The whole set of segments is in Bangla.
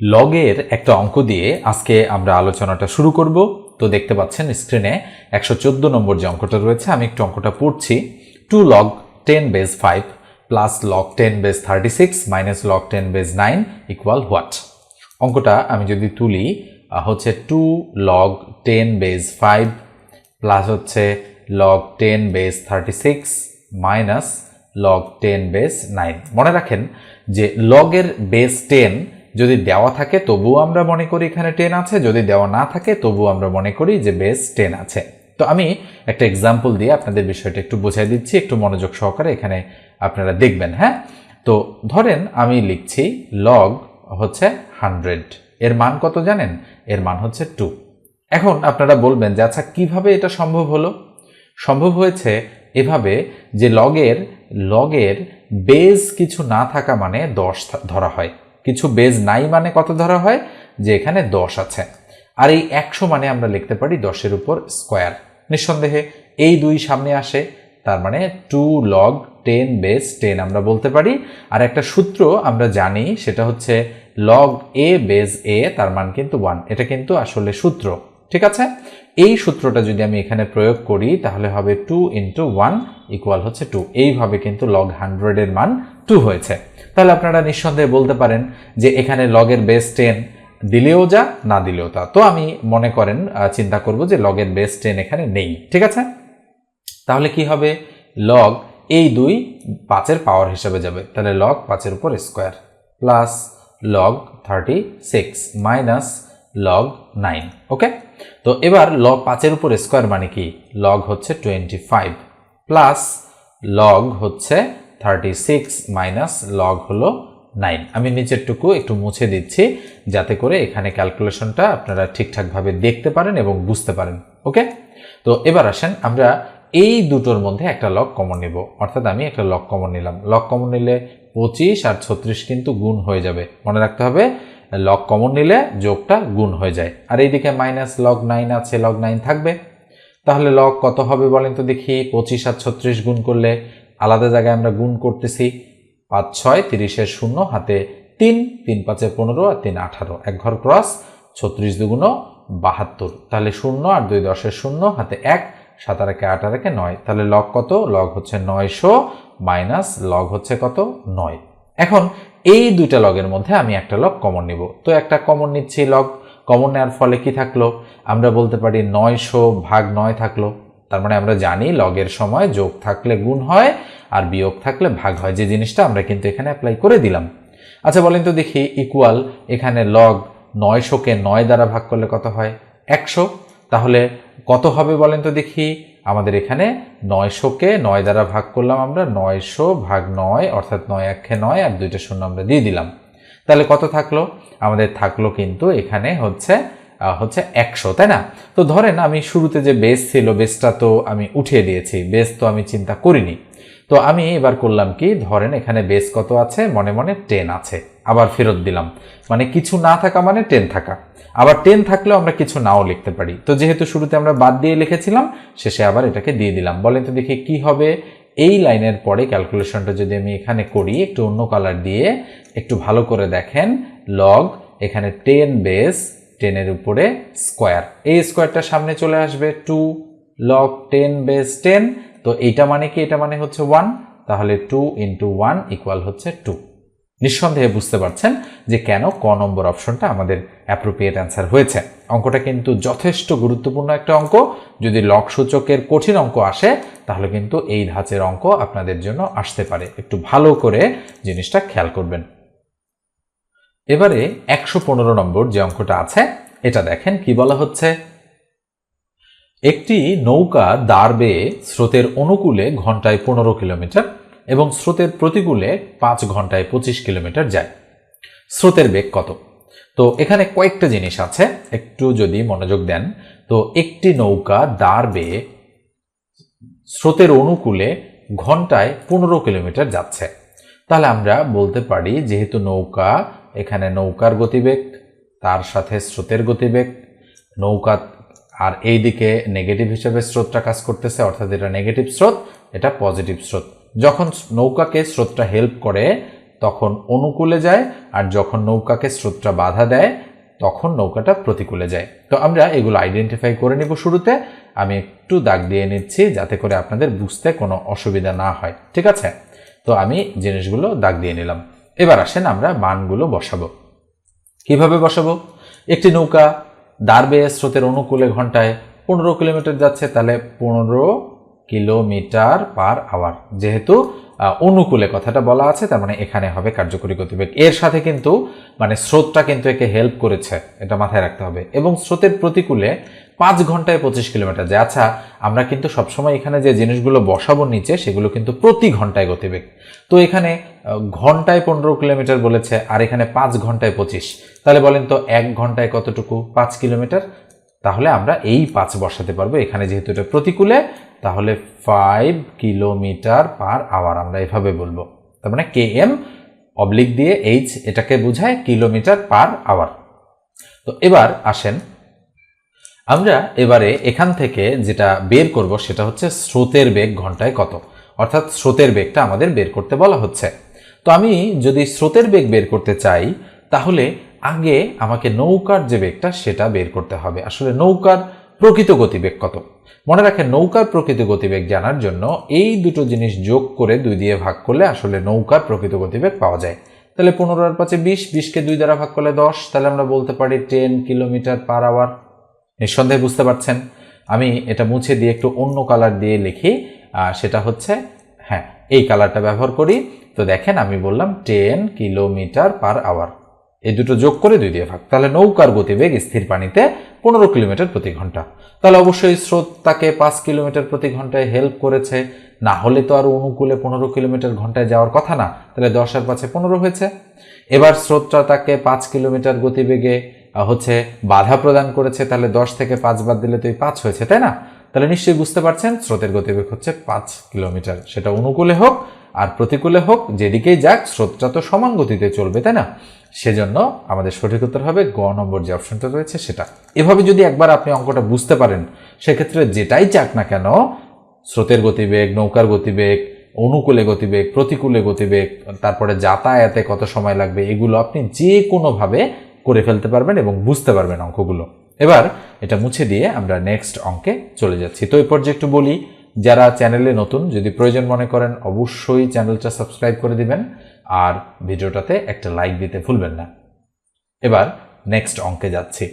লগের একটা অঙ্ক দিয়ে আজকে আমরা আলোচনাটা শুরু করব। তো দেখতে পাচ্ছেন স্ক্রিনে একশো চোদ্দ নম্বর যে অঙ্কটা রয়েছে, আমি একটু অঙ্কটা পড়ছি। Two log ten base five plus log ten base thirty six minus log ten base nine equal what অঙ্কটা আমি যদি তুলি হচ্ছে two log ten base five plus হচ্ছে log ten base thirty six minus log ten base nine মনে রাখেন যে লগের বেস টেন যদি দেওয়া থাকে, তবুও আমরা মনে করি এখানে টেন আছে। যদি দেওয়া না থাকে, তবুও আমরা মনে করি যে বেস টেন আছে। তো আমি একটা এক্সাম্পল দিয়ে আপনাদের বিষয়টা একটু বোঝাই দিচ্ছি, একটু মনোযোগ সহকারে এখানে আপনারা দেখবেন হ্যাঁ? তো ধরেন আমি লিখছি লগ হচ্ছে হান্ড্রেড এর মান কত জানেন? এর মান হচ্ছে টু এখন আপনারা বলবেন যে আচ্ছা কীভাবে এটা সম্ভব হলো? সম্ভব হয়েছে এভাবে যে লগের লগের বেজ কিছু না থাকা মানে দশ ধরা হয়। কিছু বেজ নাই মানে কত ধরা হয়? যে এখানে দশ আছে। আর এই একশো মানে আমরা লিখতে পারি দশের উপর স্কোয়ার নিঃসন্দেহে এই দুই সামনে আসে, তার মানে two log ten base ten আমরা বলতে পারি। আর একটা সূত্র আমরা জানি, সেটা হচ্ছে লগ এ বেজ এ তার মান কিন্তু ওয়ান এটা কিন্তু আসলে সূত্র, ঠিক আছে? এই সূত্রটা যদি আমি এখানে প্রয়োগ করি, তাহলে হবে টু ইন্টু ওয়ান ইকুয়াল হচ্ছে টু এইভাবে কিন্তু লগ হান্ড্রেডের মান টু হয়েছে। তাহলে আপনারা নিঃসন্দেহে বলতে পারেন যে এখানে লগের বেস টেন দিলেও যা, না দিলেও তা। তো আমি মনে করেন চিন্তা করব যে লগের বেস টেন এখানে নেই, ঠিক আছে? তাহলে কি হবে? লগ এই দুই পাঁচের পাওয়ার হিসাবে যাবে। তাহলে লগ পাঁচের উপর square plus log thirty six minus log nine okay তো এবার লগ পাঁচের উপর স্কোয়ার মানে কি? লগ হচ্ছে টোয়েন্টি ফাইভ প্লাস লগ হচ্ছে থার্টি সিক্স মাইনাস লগ হলো নাইন আমি নিচেরটুকু একটু মুছে দিচ্ছি যাতে করে এখানে ক্যালকুলেশনটা আপনারা ঠিকঠাকভাবে দেখতে পারেন এবং বুঝতে পারেন ওকে তো এবার আসেন, আমরা এই দুটোর মধ্যে একটা লগ কমন নিব। অর্থাৎ আমি একটা লগ কমন নিলাম। লগ কমন নিলে পঁচিশ আর ছত্রিশ কিন্তু গুণ হয়ে যাবে। মনে রাখতে হবে লগ কমন নিলে যোগটা গুণ হয়ে যায়। আর এইদিকে মাইনাস লগ নাইন আছে লগ নাইন থাকবে। তাহলে লগ কত হবে বলেন তো দেখি, পঁচিশ আর ছত্রিশ গুণ করলে আলাদা জায়গায় আমরা গুণ করতেছি পাঁচ ছয়, তিরিশের শূন্য, হাতে তিন তিন পাঁচে পনেরো আর তিন আঠারো। এক ঘর ক্রস, ছত্রিশ দুগুণ বাহাত্তর। তাহলে শূন্য আর দুই দশের শূন্য, হাতে এক, সাত আর একে আর একে নয়। তাহলে লগ কত? লগ হচ্ছে নয়শো মাইনাস লগ হচ্ছে কত? নয়। এখন এই দুইটা লগের মধ্যে আমি একটা লগ কমন নিব। তো একটা কমন নিচ্ছি লগ কমন নেওয়ার ফলে কি থাকল? আমরা বলতে পারি নয়শো ভাগ নয় থাকল। তার মানে আমরা জানি লগের সময় যোগ থাকলে গুণ হয় আর বিয়োগ থাকলে ভাগ হয়। যে জিনিসটা আমরা কিন্তু এখানে অ্যাপ্লাই করে দিলাম। আচ্ছা বলেন তো দেখি ইকুয়াল এখানে লগ নয়শোকে নয় দ্বারা ভাগ করলে কত হয়? একশো। তাহলে কত হবে বলেন তো দেখি? আমাদের এখানে নয়শোকে নয় দ্বারা ভাগ করলাম আমরা, নয়শো ভাগ নয়, অর্থাৎ নয় একে নয়, আর দুইটা শূন্য আমরা দিয়ে দিলাম। তাহলে কত থাকল? আমাদের থাকল কিন্তু এখানে হচ্ছে হচ্ছে একশো, তাই না? তো ধরেন আমি শুরুতে যে বেস ছিল বেসটা তো আমি উঠিয়ে দিয়েছি বেস তো আমি চিন্তা করিনি। তো আমি এবার করলাম কি, ধরেন এখানে বেস কত আছে? মনে মনে টেন আছে। আবার ফেরত দিলাম। মানে কিছু না থাকা মানে টেন থাকা। আবার টেন থাকলেও আমরা কিছু নাও লিখতে পারি। তো যেহেতু শুরুতে আমরা বাদ দিয়ে লিখেছিলাম, শেষে আবার এটাকে দিয়ে দিলাম। বলেন তো দেখি কি হবে? এই লাইনের পরে ক্যালকুলেশনটা যদি আমি এখানে করি, একটু অন্য কালার দিয়ে একটু ভালো করে দেখেন লগ এখানে টেন বেস টেনের উপরে স্কোয়ার এই স্কোয়ারটা সামনে চলে আসবে two log ten base ten তো এইটা মানে কি? এটা মানে হচ্ছে ওয়ান তাহলে টু ইন্টু ওয়ান ইকুয়াল হচ্ছে টু নিঃসন্দেহে বুঝতে পারছেন যে কেন ক নম্বর অপশনটা আমাদের অ্যাপ্রোপ্রিয়েট অ্যান্সার হয়েছে। অঙ্কটা কিন্তু যথেষ্ট গুরুত্বপূর্ণ একটা অঙ্ক। যদি লক সূচকের কঠিন অঙ্ক আসে, তাহলে কিন্তু এই ধাঁচের অঙ্ক আপনাদের জন্য আসতে পারে। একটু ভালো করে জিনিসটা খেয়াল করবেন। এবারে একশো পনেরো নম্বর যে অঙ্কটা আছে, এটা দেখেন কি বলা হচ্ছে। একটি নৌকা দাঁড় বেয়ে স্রোতের অনুকূলে ঘন্টায় পনেরো কিলোমিটার এবং স্রোতের প্রতিকূলে পাঁচ ঘন্টায় পঁচিশ কিলোমিটার যায়। স্রোতের বেগ কত? তো এখানে কয়েকটা জিনিস আছে, একটু যদি মনোযোগ দেন। তো একটি নৌকা দাঁড় বেয়ে স্রোতের অনুকূলে ঘন্টায় পনেরো কিলোমিটার যাচ্ছে। তাহলে আমরা বলতে পারি, যেহেতু নৌকা এখানে নৌকার গতিবেগ, তার সাথে স্রোতের গতিবেগ। নৌকা আর এই দিকে নেগেটিভ হিসেবে স্রোতটা কাজ করতেছে, অর্থাৎ এটা নেগেটিভ স্রোত, এটা পজিটিভ স্রোত। যখন নৌকাকে স্রোতটা হেল্প করে, তখন অনুকূলে যায়, আর যখন নৌকাকে স্রোতটা বাধা দেয়, তখন নৌকাটা প্রতিকূলে যায়। তো আমরা এগুলো আইডেন্টিফাই করে নিব শুরুতে। আমি একটু দাগ দিয়ে নিচ্ছি যাতে করে আপনাদের বুঝতে কোনো অসুবিধা না হয়। ঠিক আছে? তো আমি জিনিসগুলো দাগ দিয়ে নিলাম। এবার আসেন আমরা মানগুলো বসাবো। কীভাবে বসাবো? একটি নৌকা দাঁড়বে স্রোতের অনুকূলে ঘন্টায় পনেরো কিলোমিটার যাচ্ছে, তাহলে পনেরো কিলোমিটার পার আওয়ার। যেহেতু অনুকূলে কথাটা বলা আছে, তার মানে এখানে হবে কার্যকরী গতিবেগ। এর সাথে কিন্তু মানে স্রোতটা কিন্তু একে হেল্প করেছে, এটা মাথায় রাখতে হবে। এবং স্রোতের প্রতিকূলে পাঁচ ঘন্টায় পঁচিশ কিলোমিটার যায়। আচ্ছা আমরা কিন্তু সবসময় এখানে যে জিনিসগুলো বসাবো নিচে, সেগুলো কিন্তু প্রতি ঘন্টায় গতিবেগ। তো এখানে ঘন্টায় পনেরো কিলোমিটার বলেছে, আর এখানে পাঁচ ঘন্টায় পঁচিশ। তাহলে বলেন তো, এক ঘন্টায় কতটুকু? পাঁচ কিলোমিটার? তাহলে আমরা এই পাঁচ বসাতে পারব। এখানে যেহেতু এটা প্রতিকূলে, তাহলে ফাইভ কিলোমিটার পার আওয়ার আমরা এভাবে বলব। তার মানে কে এম অবলিক দিয়ে এইচ এটাকে বোঝায় কিলোমিটার পার আওয়ার তো এবার আসেন আমরা এবারে এখান থেকে যেটা বের করব সেটা হচ্ছে স্রোতের বেগ ঘন্টায় কত? অর্থাৎ স্রোতের বেগটা আমাদের বের করতে বলা হচ্ছে। তো আমি যদি স্রোতের বেগ বের করতে চাই, তাহলে আগে আমাকে নৌকার যে বেগটা সেটা বের করতে হবে। আসলে নৌকার প্রকৃত গতিবেগ কত? মনে রাখেন, নৌকার প্রকৃত গতিবেগ জানার জন্য এই দুটো জিনিস যোগ করে দুই দিয়ে ভাগ করলে আসলে নৌকার প্রকৃত গতিবেগ পাওয়া যায়। তাহলে পনেরো আর পাঁচে বিশ, বিশকে দুই দ্বারা ভাগ করলে দশ, তাহলে আমরা বলতে পারি টেন কিলোমিটার পার আওয়ার নিঃসন্দেহে বুঝতে পারছেন। আমি এটা মুছে দিয়ে একটু অন্য কালার দিয়ে লিখি সেটা হচ্ছে হ্যাঁ এই কালারটা ব্যবহার করি। তো দেখেন, আমি বললাম টেন কিলোমিটার পার আওয়ার এই দুটো যোগ করে দুই দিয়ে ভাগ। তাহলে নৌকার গতিবেগ স্থির পানিতে পনেরো কিলোমিটার প্রতি ঘণ্টা। তাহলে অবশ্যই স্রোত তাকে পাঁচ কিলোমিটার প্রতি ঘন্টায় হেল্প করেছে। না হলে তো আর অনুকূলে পনেরো কিলোমিটার ঘন্টায় যাওয়ার কথা না। তাহলে দশ আর পাঁচে পনেরো হয়েছে। এবার স্রোতটা তাকে পাঁচ কিলোমিটার গতিবেগে হচ্ছে বাধা প্রদান করেছে, তাহলে দশ থেকে পাঁচ বাদ দিলে তো এই পাঁচ হয়েছে, তাই না? তাহলে নিশ্চয়ই বুঝতে পারছেন, স্রোতের গতিবেগ হচ্ছে পাঁচ কিলোমিটার। সেটা অনুকূলে হোক আর প্রতিকূলে হোক, যেদিকেই যাক, স্রোতটা তো সমান গতিতে চলবে, তাই না? সেজন্য আমাদের সঠিক উত্তর হবে গ নম্বর যে অপশনটা রয়েছে সেটা। এভাবে যদি একবার আপনি অঙ্কটা বুঝতে পারেন, সেক্ষেত্রে যেটাই চাক না কেন, স্রোতের গতিবেগ, নৌকার গতিবেগ, অনুকূলে গতিবেগ, প্রতিকূলে গতিবেগ, তারপরে যাতায়াতে কত সময় লাগবে, এগুলো আপনি যে কোনোভাবে করে ফেলতে পারবেন এবং বুঝতে পারবেন অঙ্কগুলো। এবার এটা মুছে দিয়ে আমরা নেক্সট অঙ্কে চলে যাচ্ছি। তো এই পর্যায়ে একটু বলি, যারা চ্যানেলে নতুন, যদি প্রয়োজন মনে করেন, অবশ্যই চ্যানেলটা সাবস্ক্রাইব করে দিবেন আর ভিডিওটাতে একটা লাইক দিতে ভুলবেন না। এবার নেক্সট অঙ্কে যাচ্ছি।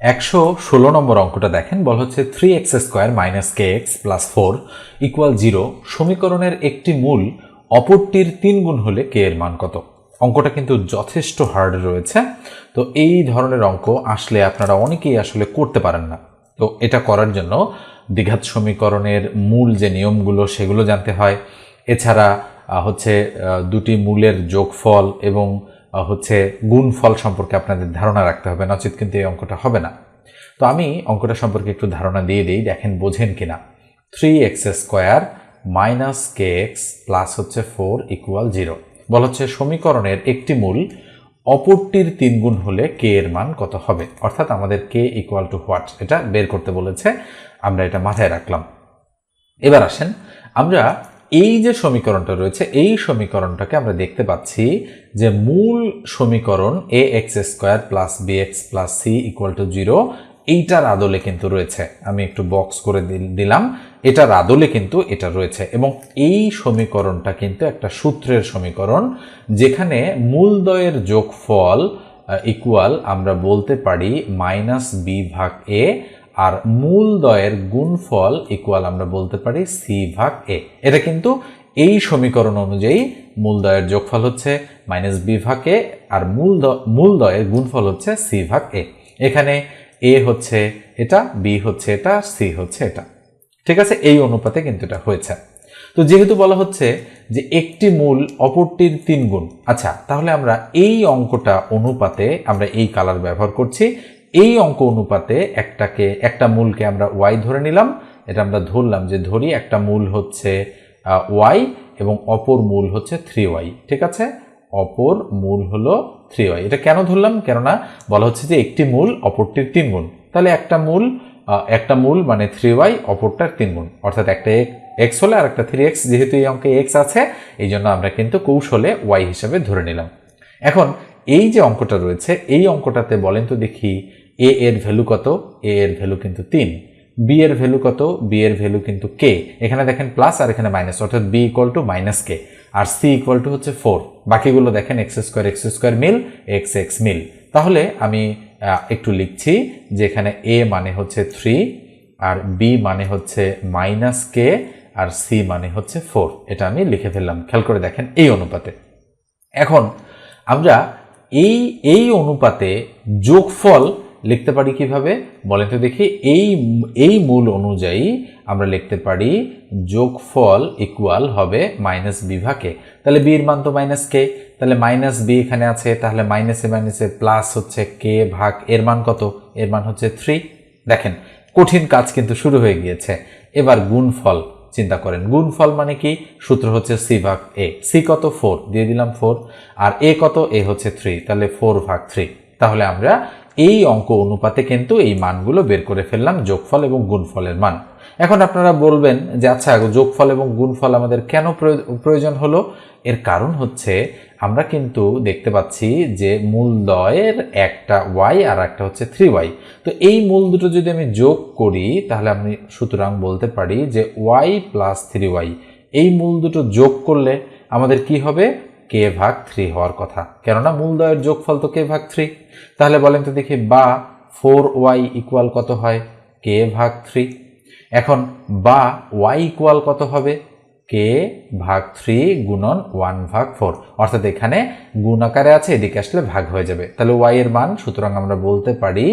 একশো ষোলো নম্বর অঙ্কটা দেখেন, বল হচ্ছে three X square minus K X plus four equal zero সমীকরণের একটি মূল, অপরটির তিন গুণ হলে কে এর মান কত? অঙ্কটা কিন্তু যথেষ্ট হার্ড রয়েছে। তো এই ধরনের অঙ্ক আসলে আপনারা অনেকেই আসলে করতে পারেন না। তো এটা করার জন্য দ্বিঘাত সমীকরণের মূল যে নিয়মগুলো সেগুলো জানতে হয়। এছাড়া হচ্ছে দুটি মূলের যোগফল এবং হচ্ছে, গুণফল সম্পর্কে আপনাদের ধারণা রাখতে হবে, নচেত কিন্তু এই অঙ্কটা হবে না। তো আমি অঙ্কটা সম্পর্কে একটু ধারণা দিয়ে দিই, দেখেন বোঝেন কি না three X square minus K X plus হচ্ছে ফোর ইকুয়াল জিরো বলা হচ্ছে সমীকরণের একটি মূল, অপরটির তিন গুণ হলে কে এর মান কত হবে? অর্থাৎ আমাদের কে ইকুয়াল টু হোয়াট এটা বের করতে বলেছে। আমরা এটা মাথায় রাখলাম। এবার আসেন, আমরা এই যে সমীকরণটা রয়েছে, এই সমীকরণটাকে আমরা দেখতে পাচ্ছি যে মূল সমীকরণ A X square plus B X plus C equal to zero এইটার আদলে কিন্তু রয়েছে। আমি একটু বক্স করে দিল- দিলাম। এটার আদলে কিন্তু এটা রয়েছে এবং এই সমীকরণটা কিন্তু একটা সূত্রের সমীকরণ যেখানে মূলদয়ের যোগফল ইকুয়াল আমরা বলতে পারি মাইনাস বি ভাগ এ আর মূল মূলদয়ের গুণফল ইকুয়াল আমরা বলতে পারি সি ভাগ এ এটা কিন্তু এই সমীকরণ অনুযায়ী মূলদয়ের যোগফল হচ্ছে মাইনাস বি ভাগ এ আর মূল মূলদয়ের গুণফল হচ্ছে সি ভাগ এ এখানে এ হচ্ছে এটা, বি হচ্ছে এটা, সি হচ্ছে এটা। ঠিক আছে? এই অনুপাতে কিন্তু এটা হয়েছে। তো যেহেতু বলা হচ্ছে যে একটি মূল অপরটির তিন গুণ আচ্ছা তাহলে আমরা এই অঙ্কটা অনুপাতে আমরা এই কালার ব্যবহার করছি। এই অঙ্ক অনুপাতে একটাকে, একটা মূলকে আমরা ওয়াই ধরে নিলাম। এটা আমরা ধরলাম যে ধরি একটা মূল হচ্ছে ওয়াই এবং অপর মূল হচ্ছে থ্রি ওয়াই ঠিক আছে? অপর মূল হলো থ্রি ওয়াই। এটা কেন ধরলাম? কেননা বলা হচ্ছে যে একটি মূল অপরটির তিন গুণ। তাহলে একটা মূল একটা মূল মানে থ্রি ওয়াই, অপরটার তিন গুণ। অর্থাৎ একটা এক এক্স হলে আর একটা থ্রি এক্স, যেহেতু এই অঙ্কে এক্স আছে, এই জন্য আমরা কিন্তু কৌশলে ওয়াই হিসাবে ধরে নিলাম। এখন, এই যে অঙ্কটা রয়েছে, এই অঙ্কটাতে বলেন তো দেখি, এ এর ভ্যালু কত? এ এর ভ্যালু কিন্তু তিন। বি এর ভ্যালু কত? বি এর ভ্যালু কিন্তু কে? এখানে দেখেন প্লাস আর এখানে মাইনাস, অর্থাৎ B equal to minus K. R C equal to হচ্ছে ফোর বাকিগুলো দেখেন এক্স স্কোয়ার এক্স স্কোয়ার মিল এক্স এক্স মিল। তাহলে আমি একটু লিখছি যে এখানে এ মানে হচ্ছে থ্রি আর বি মানে হচ্ছে মাইনাস কে আর সি মানে হচ্ছে ফোর এটা আমি লিখে ফেললাম। খেয়াল করে দেখেন এই অনুপাতে। এখন আমরা এই এই অনুপাতে যোগফল লিখতে পারি কীভাবে? বলেন তো দেখি, এই এই মূল অনুযায়ী আমরা লিখতে পারি যোগফল ইকুয়াল হবে মাইনাস বিভাগে তাহলে বির মান তো মাইনাস কে তাহলে মাইনাস বি এখানে আছে, তাহলে মাইনাসে মাইনাসে প্লাস হচ্ছে কে ভাগ, এর মান কত? এর মান হচ্ছে থ্রি দেখেন, কঠিন কাজ কিন্তু শুরু হয়ে গিয়েছে। এবার গুণফল চিন্তা করেন। গুণফল মানে কি? সূত্র হচ্ছে সি ভাগ এ সি কত? ফোর দিয়ে দিলাম ফোর আর এ কত? এ হচ্ছে থ্রি তাহলে ফোর ভাগ থ্রি তাহলে আমরা এই অঙ্ক অনুপাতে কিন্তু এই মানগুলো বের করে ফেললাম, যোগফল এবং গুণফলের মান। এখন আপনারা বলবেন যে আচ্ছা যোগফল এবং গুণফল আমাদের কেন প্রয়- প্রয়োজন হলো? এর কারণ হচ্ছে, আমরা কিন্তু দেখতে পাচ্ছি যে মূলদয়ের একটা ওয়াই আর একটা হচ্ছে থ্রি ওয়াই তো এই মূল দুটো যদি আমি যোগ করি, তাহলে আমি সুতরাং বলতে পারি যে ওয়াই প্লাস থ্রি ওয়াই এই মূল দুটো যোগ করলে আমাদের কি হবে? কে ভাগ থ্রি হওয়ার কথা। কেননা মূলদয়ের যোগফল তো কে ভাগ থ্রি। তাহলে বলেন তো দেখি বা ফোর ওয়াই ইকুয়াল কত হয়? কে ভাগ থ্রি। এখন বা ওয়াই ইকুয়াল কত হবে? কে ভাগ থ্রি গুণন ওয়ান ভাগ ফোর। অর্থাৎ এখানে গুণ আকারে আছে, এদিকে আসলে ভাগ হয়ে যাবে। তাহলে ওয়াই এর মান, সুতরাং আমরা বলতে পারি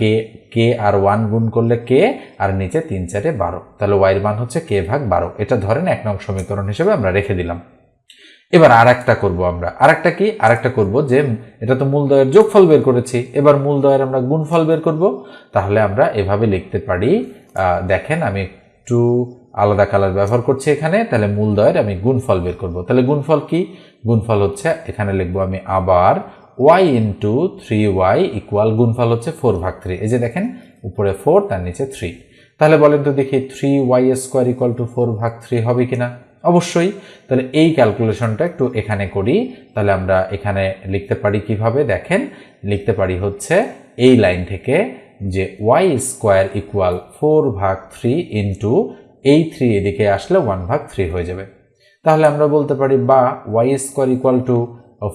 কে কে আর ওয়ান গুণ করলে কে, আর নিচে তিন চারে বারো। তাহলে ওয়াই এর মান হচ্ছে কে ভাগ বারো। এটা ধরেন এক নং সমীকরণ হিসেবে আমরা রেখে দিলাম। এবার আর একটা করব আমরা। আর একটা কি? আর একটা করব যে, এটা তো মূলদয়ের যোগফল বের করেছি। এবার মূলদয়ের আমরা গুণফল বের করব। তাহলে আমরা এভাবে লিখতে পারি দেখেন আমি একটু আলাদা কালার ব্যবহার করছি এখানে, তাহলে মূলদয়ের আমি গুণফল বের করব। তাহলে গুণফল কি? গুণফল হচ্ছে, এখানে লিখব আমি আবার Y into three Y equal গুণফল হচ্ছে ফোর ভাগ থ্রি এই যে দেখেন, উপরে ফোর তার নিচে থ্রি তাহলে বলেন তো দেখি three Y square equal to four ভাগ থ্রি হবে কিনা? অবশ্যই। তাহলে এই ক্যালকুলেশনটা একটু এখানে করি। তাহলে আমরা এখানে লিখতে পারি কীভাবে? দেখেন, লিখতে পারি হচ্ছে এই লাইন থেকে যে ওয়াই স্কোয়ার ইকুয়াল ফোর ভাগ থ্রি ইন্টু এই থ্রি এদিকে আসলে ওয়ান ভাগ থ্রি হয়ে যাবে। তাহলে আমরা বলতে পারি বা Y square equal to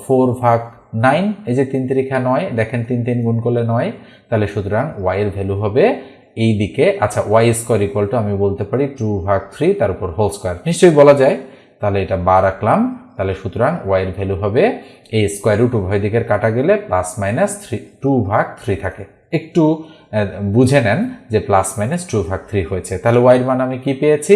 four ভাগ নাইন এই যে তিন তিরিখা নয়, দেখেন তিন তিন গুণ করলে নয়, তাহলে সুতরাং ওয়াই এর ভ্যালু হবে এই দিকে আচ্ছা ওয়াই স্কোয়ার ইকুয়াল টু আমি বলতে পারি টু ভাগ থ্রি তার উপর হোল স্কোয়ার নিশ্চয়ই বলা যায়। তাহলে এটা বা রাখলাম তাহলে সুতরাং ওয়াই এর ভ্যালু হবে এই স্কোয়ার রুট উভয় দিকের কাটা গেলে প্লাস মাইনাস থ্রি টু ভাগ থ্রি থাকে। একটু বুঝে নেন যে প্লাস মাইনাস টু ভাগ থ্রি হয়েছে। তাহলে ওয়াইয়ের মান আমি কি পেয়েছি?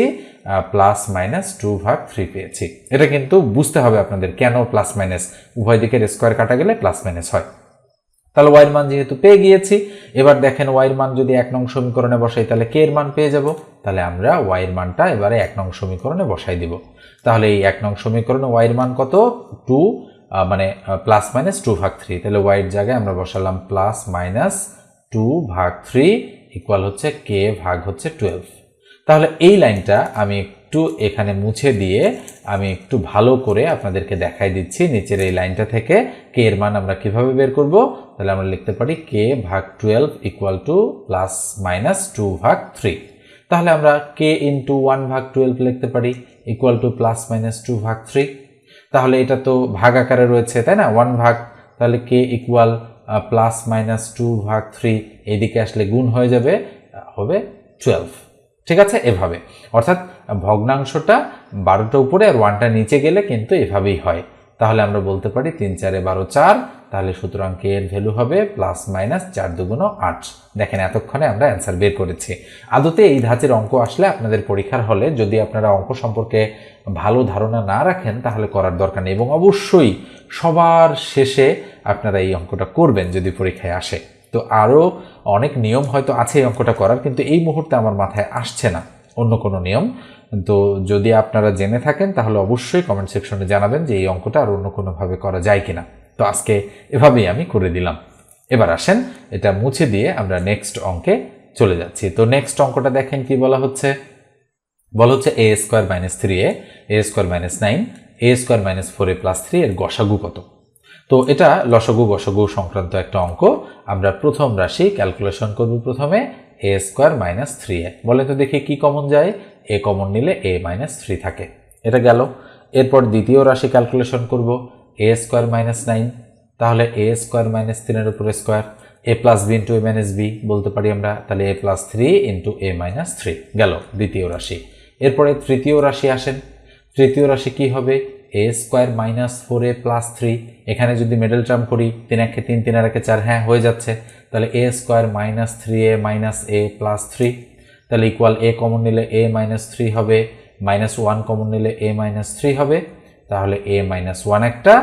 প্লাস মাইনাস টু ভাগ থ্রি পেয়েছি। এটা কিন্তু বুঝতে হবে আপনাদের কেন প্লাস মাইনাস উভয় দিকের স্কোয়ার কাটা গেলে প্লাস মাইনাস হয়। তাহলে ওয়াইয়ের মান যেহেতু পেয়ে গিয়েছি, এবার দেখেন ওয়াইয়ের মান যদি এক নং সমীকরণে বসাই, তাহলে কে এর মান পেয়ে যাব। তাহলে আমরা ওয়াইয়ের মানটা এবারে এক নং সমীকরণে বসাই দিব। তাহলে এই এক নং সমীকরণে ওয়াইয়ের মান কত? টু মানে প্লাস মাইনাস টু ভাগ থ্রি তাহলে ওয়াইয়ের জায়গায় আমরা বসালাম প্লাস মাইনাস টু ভাগ থ্রি ইকুয়াল হচ্ছে কে ভাগ হচ্ছে টুয়েলভ তাহলে এই লাইনটা আমি একটু এখানে মুছে দিয়ে আমি একটু ভালো করে আপনাদেরকে দেখাই দিচ্ছি। নিচের এই লাইনটা থেকে কে এর মান আমরা কীভাবে বের করব? তাহলে আমরা লিখতে পারি কে ভাগ twelve equal to plus minus two ভাগ থ্রি তাহলে আমরা কে ইন্টু ওয়ান ভাগ টুয়েলভ লিখতে পারি equal to plus minus two ভাগ থ্রি তাহলে এটা তো ভাগ আকারে রয়েছে, তাই না? ওয়ান ভাগ, তাহলে K equal plus minus two ভাগ থ্রি এইদিকে আসলে গুণ হয়ে যাবে হবে টুয়েলভ ঠিক আছে? এভাবে। অর্থাৎ ভগ্নাংশটা বারোটা উপরে আর ওয়ানটা নিচে গেলে কিন্তু এভাবেই হয়। তাহলে আমরা বলতে পারি তিন চারে বারো চার, তাহলে সুতরাং কে এর ভ্যালু হবে প্লাস মাইনাস চার দুগুণ আট। দেখেন এতক্ষণে আমরা অ্যান্সার বের করেছি। আদতে এই ধাঁচের অঙ্ক আসলে আপনাদের পরীক্ষার হলে যদি আপনারা অঙ্ক সম্পর্কে ভালো ধারণা না রাখেন, তাহলে করার দরকার নেই এবং অবশ্যই সবার শেষে আপনারা এই অঙ্কটা করবেন যদি পরীক্ষায় আসে। তো আরও অনেক নিয়ম হয়তো আছে এই অঙ্কটা করার, কিন্তু এই মুহূর্তে আমার মাথায় আসছে না। অন্য কোনো নিয়ম? তো যদি আপনারা জেনে থাকেন, তাহলে অবশ্যই কমেন্ট সেকশনে জানাবেন যে এই অঙ্কটা আর অন্য কোনোভাবে করা যায় কিনা। তো আজকে এভাবেই আমি করে দিলাম। এবার আসেন, এটা মুছে দিয়ে আমরা নেক্সট অঙ্কে চলে যাচ্ছি। তো নেক্সট অঙ্কটা দেখেন কি বলা হচ্ছে? বলা হচ্ছে A square minus three A A square minus nine A square minus four A plus three এর গসাগু কত? তো এটা লসগু গসগু সংক্রান্ত একটা অঙ্ক। আমরা প্রথম রাশি ক্যালকুলেশন করব প্রথমে A square minus three A. বলে তো দেখি কি কমন যায়? এ কমন নিলে এ মাইনাস থ্রি থাকে। এটা গেল। এরপর দ্বিতীয় রাশি ক্যালকুলেশন করব। এ স্কোয়ার মাইনাস নাইন তাহলে এ স্কোয়ার মাইনাস তিনের উপর square A plus B into A minus B বলতে পারি আমরা। তাহলে A plus three into A minus three গেল দ্বিতীয় রাশি। এরপরে তৃতীয় রাশি আসেন। তৃতীয় রাশি কি হবে? A square minus four A plus three এখানে যদি মিডল টার্ম করি, তিন একে তিন তিন আর একে চার হ্যাঁ হয়ে যাচ্ছে। তাহলে A square minus three A minus A plus three তাহলে ইকুয়াল এ কমন নিলে এ মাইনাস থ্রি হবে মাইনাস ওয়ান কমন নিলে এ মাইনাস থ্রি হবে, তাহলে এ মাইনাস ওয়ান একটা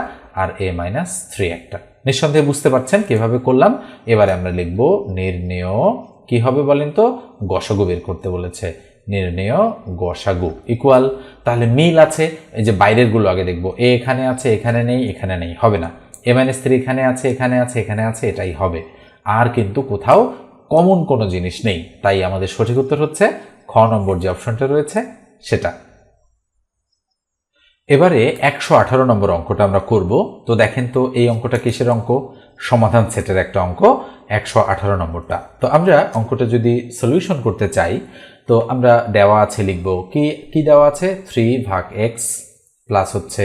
আর এ মাইনাস থ্রি একটা। নিঃসন্দেহে বুঝতে পারছেন কীভাবে করলাম? এবারে আমরা লিখব নির্ণেয়, কি হবে বলেন তো? গসাগু বের করতে বলেছে। নির্ণেয় গসাগু ইকুয়াল তাহলে মিল আছে, এই যে বাইরেরগুলো আগে দেখব। এ এখানে আছে, এখানে নেই এখানে নেই, হবে না। এ মাইনাস থ্রি এখানে আছে এখানে আছে এখানে আছে, এটাই হবে। আর কিন্তু কোথাও কমন কোনো জিনিস নেই। তাই আমাদের সঠিক উত্তর হচ্ছে খ নম্বর যে অপশনটা রয়েছে, সেটা। এবারে একশো আঠারো নম্বর অঙ্কটা আমরা করব। তো দেখেন তো, এই অঙ্কটা কিসের অঙ্ক? সমাধান সেটের একটা অঙ্ক, একশো আঠারো নম্বরটা। তো আমরা অঙ্কটা যদি সলিউশন করতে চাই, তো আমরা দেওয়া আছে লিখব কি কি দেওয়া আছে? থ্রি ভাগ এক্স প্লাস হচ্ছে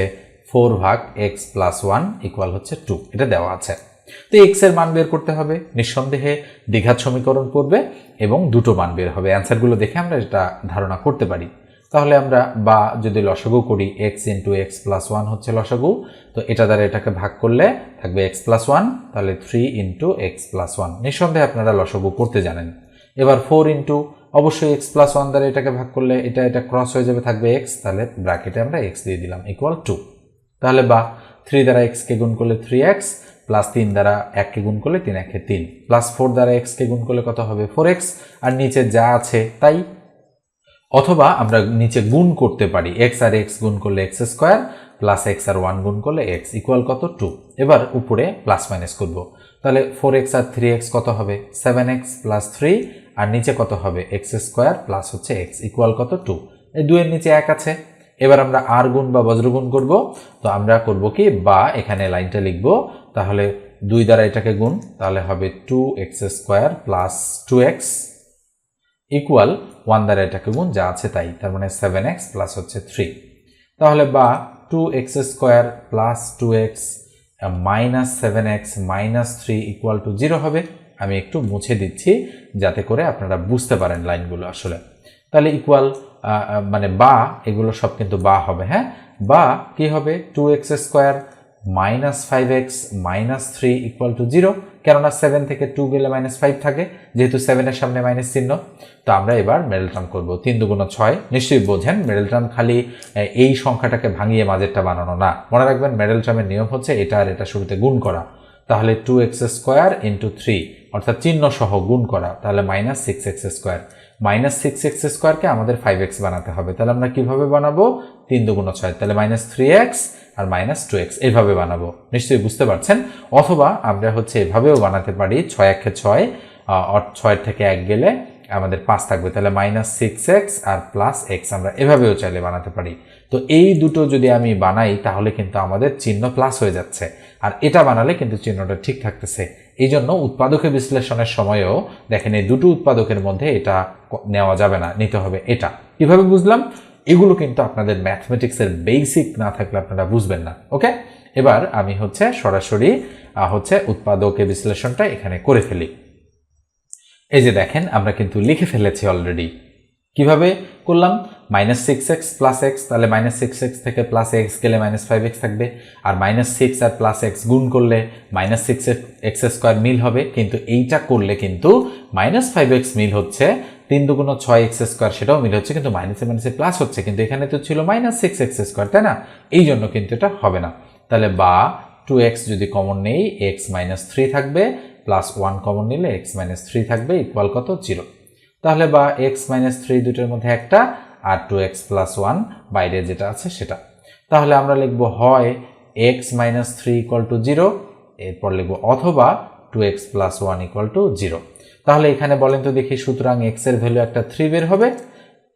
ফোর ভাগ এক্স প্লাস ওয়ান ইকুয়াল হচ্ছে টু এটা দেওয়া আছে। তো এক্সের মান বের করতে হবে। নিঃসন্দেহে দ্বিঘাত সমীকরণ পড়বে এবং দুটো মান বের হবে। অ্যান্সারগুলো দেখে আমরা এটা ধারণা করতে পারি। তাহলে আমরা বা যদি লসাগু করি X into X plus one হচ্ছে লসাগু, তো এটা দ্বারা এটাকে ভাগ করলে থাকবে এক্স প্লাস ওয়ান তাহলে three into X plus one নিঃসন্দেহে আপনারা লসাগু করতে জানেন। এবার ফোর ইন্টু অবশ্যই এক্স প্লাস ওয়ান দ্বারা এটাকে ভাগ করলে এটা এটা ক্রস হয়ে যাবে, থাকবে এক্স তাহলে ব্র্যাকেটে আমরা এক্স দিয়ে দিলাম ইকুয়াল টু তাহলে বা থ্রি দ্বারা এক্সকে গুণ করলে থ্রি এক্স প্লাস তিন দ্বারা এককে গুণ করলে তিন, একে তিন। প্লাস ফোর দ্বারা এক্সকে গুণ করলে কত হবে? ফোর এক্স আর নিচে যা আছে, তাই। অথবা আমরা নিচে গুণ করতে পারি। এক্স আর এক্স গুণ করলে এক্স স্কোয়ার প্লাস এক্স আর ওয়ান গুণ করলে এক্স ইকুয়াল কত? টু এবার উপরে প্লাস মাইনাস করব। তাহলে ফোর এক্স আর থ্রি এক্স কত হবে? সেভেন এক্স প্লাস থ্রি আর নিচে কত হবে? এক্স স্কোয়ার প্লাস হচ্ছে এক্স ইকুয়াল কত? টু এই দুয়ের নিচে এক আছে। এবার আমরা আর গুণ বা বজ্রগুণ করব। তো আমরা করব কি? বা এখানে লাইনটা লিখব তাহলে দুই দ্বারা এটাকে গুণ, তাহলে হবে two X square plus two X equal one দ্বারা এটাকে গুণ, যা আছে তাই, তার মানে সেভেন এক্স প্লাস হচ্ছে থ্রি তাহলে বা two X square plus two X minus seven X minus three equal to zero হবে। আমি একটু মুছে দিচ্ছি যাতে করে আপনারা বুঝতে পারেন লাইনগুলো আসলে। তাহলে ইকুয়াল মানে বা, এগুলো সব কিন্তু বা হবে হ্যাঁ? বা কি হবে? Two X square minus five X minus three equal to zero কেননা সেভেন থেকে টু গেলে মাইনাস ফাইভ থাকে, যেহেতু সেভেনের সামনে মাইনাস চিহ্ন। তো আমরা এবার মেডেল টার্ম করব। তিন দুগুণ ছয়, নিশ্চয়ই বোঝেন মেডেল টার্ম খালি এই সংখ্যাটাকে ভাঙিয়ে মাঝেরটা বানানো না। মনে রাখবেন মেডেল টার্মের নিয়ম হচ্ছে এটা আর এটা শুরুতে গুণ করা। তাহলে two X square into three অর্থাৎ চিহ্ন সহ গুণ করা। তাহলে minus six X square minus six X স্কোয়ারকে আমাদের ফাইভ এক্স বানাতে হবে। তাহলে আমরা কীভাবে বানাবো? তিন দুগুণ ছয়। তাহলে মাইনাস থ্রি এক্স আর মাইনাস টু এক্স এইভাবে বানাবো। নিশ্চয়ই বুঝতে পারছেন? অথবা আমরা হচ্ছে এভাবেও বানাতে পারি, ছয় একে ছয় ছয়ের থেকে এক গেলে আমাদের পাঁচ থাকবে। তাহলে মাইনাস সিক্স এক্স আর প্লাস এক্স আমরা এভাবেও চাইলে বানাতে পারি। তো এই দুটো যদি আমি বানাই, তাহলে কিন্তু আমাদের চিহ্ন প্লাস হয়ে যাচ্ছে। আর এটা বানালে কিন্তু চিহ্নটা ঠিক থাকতেছে। এই জন্য উৎপাদকের বিশ্লেষণের সময়ও দেখেন এই দুটো উৎপাদকের মধ্যে এটা নেওয়া যাবে না, নিতে হবে এটা। কীভাবে বুঝলাম? এগুলো কিন্তু আপনাদের ম্যাথমেটিক্সের বেসিক না থাকলে আপনারা বুঝবেন না ওকে এবার আমি হচ্ছে সরাসরি হচ্ছে উৎপাদকের বিশ্লেষণটা এখানে করে ফেলি। এই যে দেখেন, আমরা কিন্তু লিখে ফেলেছি অলরেডি কীভাবে করলাম? Minus six X plus X তাহলে মাইনাস সিক্স এক্স থেকে প্লাস এক্স গেলে মাইনাস ফাইভ এক্স থাকবে। আর মাইনাস সিক্স আর প্লাস এক্স গুণ করলে মাইনাস সিক্স এক্স স্কোয়ার মিল হবে। কিন্তু এইটা করলে কিন্তু মাইনাস ফাইভ এক্স মিল হচ্ছে তিন দুগুণ ছয় এক্স স্কোয়ার সেটাও মিলে হচ্ছে, কিন্তু মাইনাসে মাইনাসে প্লাস হচ্ছে, কিন্তু এখানে তো ছিল মাইনাস সিক্স এক্স স্কোয়ার, তাই না? এই জন্য কিন্তু এটা হবে না। তাহলে বা টু এক্স যদি কমন নেই এক্স মাইনাস থ্রি থাকবে প্লাস ওয়ান কমন নিলে এক্স মাইনাস থ্রি থাকবে ইকুয়াল কত? জিরো তাহলে বা এক্স মাইনাস থ্রি দুটোর মধ্যে একটা, আর টু এক্স প্লাস ওয়ান বাইরে যেটা আছে সেটা। তাহলে আমরা লিখব হয় X minus three equal to zero এরপর লিখব অথবা two X plus one equal to zero তাহলে এখানে বলেন তো দেখি সুতরাং এক্সের ভ্যালু একটা থ্রি বের হবে।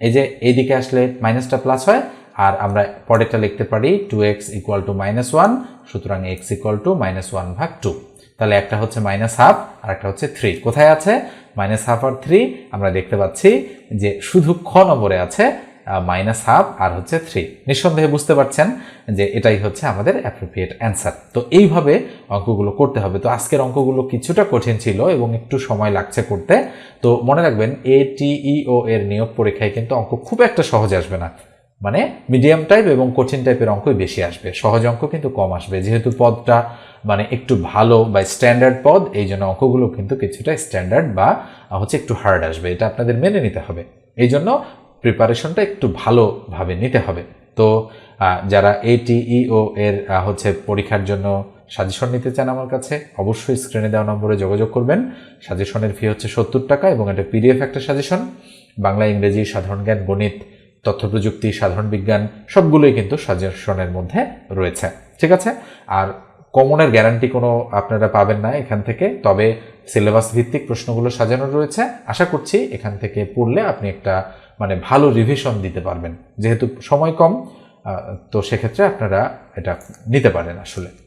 এই যে এইদিকে আসলে মাইনাসটা প্লাস হয়, আর আমরা পরেরটা লিখতে পারি two X equal to minus one সুতরাং X equal to minus one ভাগ টু তাহলে একটা হচ্ছে মাইনাস হাফ আর একটা হচ্ছে থ্রি কোথায় আছে? মাইনাস হাফ আর থ্রি আমরা দেখতে পাচ্ছি যে শুধু খ নম্বরে আছে মাইনাস হাফ আর হচ্ছে থ্রি নিঃসন্দেহে বুঝতে পারছেন যে এটাই হচ্ছে আমাদের অ্যাপ্রোপ্রিয়েট অ্যান্সার তো এইভাবে অঙ্কগুলো করতে হবে। তো আজকের অঙ্কগুলো কিছুটা কঠিন ছিল এবং একটু সময় লাগছে করতে। তো মনে রাখবেন এ টিইও এর নিয়োগ পরীক্ষায় কিন্তু অঙ্ক খুব একটা সহজ আসবে না। মানে মিডিয়াম টাইপ এবং কঠিন টাইপের অঙ্কই বেশি আসবে। সহজ অঙ্ক কিন্তু কম আসবে। যেহেতু পদটা মানে একটু ভালো বা স্ট্যান্ডার্ড পদ, এই জন্য অঙ্কগুলো কিন্তু কিছুটা স্ট্যান্ডার্ড বা হচ্ছে একটু হার্ড আসবে। এটা আপনাদের মেনে নিতে হবে। এই জন্য প্রিপারেশনটা একটু ভালোভাবে নিতে হবে। তো যারা এটিইও এর হচ্ছে পরীক্ষার জন্য সাজেশন নিতে চান আমার কাছে, অবশ্যই স্ক্রিনে দেওয়া নম্বরে যোগাযোগ করবেন। সাজেশনের ফি হচ্ছে সত্তর টাকা এবং এটা পিডিএফ একটা সাজেশন বাংলা, ইংরেজি, সাধারণ জ্ঞান, গণিত, তথ্য প্রযুক্তি, সাধারণ বিজ্ঞান, সবগুলোই কিন্তু সাজেশনের মধ্যে রয়েছে। ঠিক আছে? আর কমনের গ্যারান্টি কোনো আপনারা পাবেন না এখান থেকে, তবে সিলেবাস ভিত্তিক প্রশ্নগুলো সাজানো রয়েছে। আশা করছি এখান থেকে পড়লে আপনি একটা মানে ভালো রিভিশন দিতে পারবেন। যেহেতু সময় কম তো সেক্ষেত্রে আপনারা এটা নিতে পারেন আসলে।